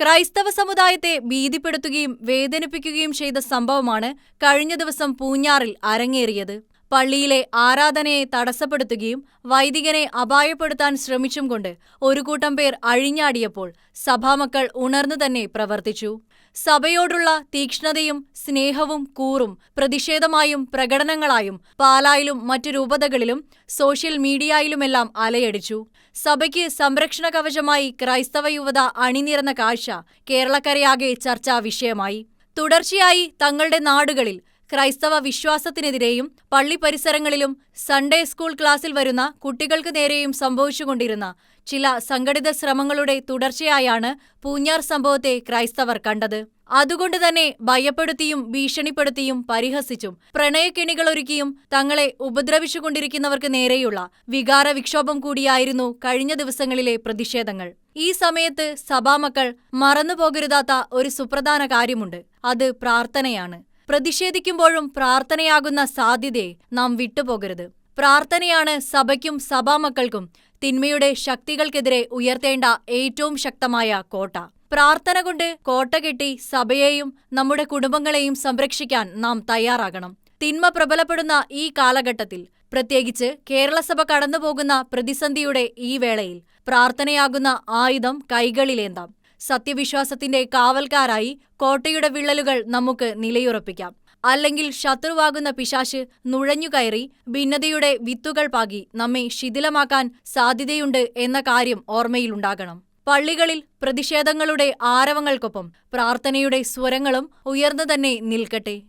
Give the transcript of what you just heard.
ക്രൈസ്തവ സമുദായത്തെ ഭീതിപ്പെടുത്തുകയും വേദനിപ്പിക്കുകയും ചെയ്ത സംഭവമാണ് കഴിഞ്ഞ ദിവസം പൂഞ്ഞാറിൽ അരങ്ങേറിയത്. പള്ളിയിലെ ആരാധനയെ തടസ്സപ്പെടുത്തുകയും വൈദികനെ അപായപ്പെടുത്താൻ ശ്രമിച്ചും കൊണ്ട് ഒരു കൂട്ടം പേർ അഴിഞ്ഞാടിയപ്പോൾ സഭാമക്കൾ ഉണർന്നു തന്നെ പ്രവർത്തിച്ചു. സഭയോടുള്ള തീക്ഷ്ണതയും സ്നേഹവും കൂറും പ്രതിഷേധമായും പ്രകടനങ്ങളായും പാലായിലും മറ്റു രൂപതകളിലും സോഷ്യൽ മീഡിയയിലുമെല്ലാം അലയടിച്ചു. സഭയ്ക്ക് സംരക്ഷണ കവചമായി ക്രൈസ്തവ യുവത അണിനിരന്ന കാഴ്ച കേരളക്കരയാകെ ചർച്ചാ വിഷയമായി തുടർച്ചയായി തങ്ങളുടെ നാടുകളിൽ ക്രൈസ്തവ വിശ്വാസത്തിനെതിരെയും പള്ളി പരിസരങ്ങളിലും സൺഡേ സ്കൂൾ ക്ലാസ്സിൽ വരുന്ന കുട്ടികൾക്ക് നേരെയും സംഭവിച്ചുകൊണ്ടിരുന്ന ചില സംഘടിത ശ്രമങ്ങളുടെ തുടർച്ചയായാണ് പൂഞ്ഞാർ സംഭവത്തെ ക്രൈസ്തവർ കണ്ടത്. അതുകൊണ്ട് തന്നെ ഭയപ്പെടുത്തിയും ഭീഷണിപ്പെടുത്തിയും പരിഹസിച്ചും പ്രണയക്കെണികളൊരുക്കിയും തങ്ങളെ ഉപദ്രവിച്ചുകൊണ്ടിരിക്കുന്നവർക്ക് നേരെയുള്ള വികാര വിക്ഷോഭം കൂടിയായിരുന്നു കഴിഞ്ഞ ദിവസങ്ങളിലെ പ്രതിഷേധങ്ങൾ. ഈ സമയത്ത് സഭാമക്കൾ മറന്നുപോകരുതാത്ത ഒരു സുപ്രധാന കാര്യമുണ്ട്. അത് പ്രാർത്ഥനയാണ്. പ്രതിഷേധിക്കുമ്പോഴും പ്രാർത്ഥനയാകുന്ന സാധ്യതയെ നാം വിട്ടുപോകരുത്. പ്രാർത്ഥനയാണ് സഭയ്ക്കും സഭാമക്കൾക്കും തിന്മയുടെ ശക്തികൾക്കെതിരെ ഉയർത്തേണ്ട ഏറ്റവും ശക്തമായ കോട്ട. പ്രാർത്ഥന കൊണ്ട് കോട്ട കെട്ടി സഭയെയും നമ്മുടെ കുടുംബങ്ങളെയും സംരക്ഷിക്കാൻ നാം തയ്യാറാകണം. തിന്മ പ്രബലപ്പെടുന്ന ഈ കാലഘട്ടത്തിൽ പ്രത്യേകിച്ച് കേരളസഭ കടന്നുപോകുന്ന പ്രതിസന്ധിയുടെ ഈ വേളയിൽ പ്രാർത്ഥനയാകുന്ന ആയുധം കൈകളിലേന്താം. സത്യവിശ്വാസത്തിന്റെ കാവൽക്കാരായി കോട്ടയുടെ വിള്ളലുകൾ നമുക്ക് നിലയുറപ്പിക്കാം. അല്ലെങ്കിൽ ശത്രുവാകുന്ന പിശാശ് നുഴഞ്ഞുകയറി ഭിന്നതയുടെ വിത്തുകൾ പാകി നമ്മെ ശിഥിലമാക്കാൻ സാധ്യതയുണ്ട് എന്ന കാര്യം ഓർമ്മയിലുണ്ടാകണം. പള്ളികളിൽ പ്രതിഷേധങ്ങളുടെ ആരവങ്ങൾക്കൊപ്പം പ്രാർത്ഥനയുടെ സ്വരങ്ങളും ഉയർന്നു തന്നെ നിൽക്കട്ടെ.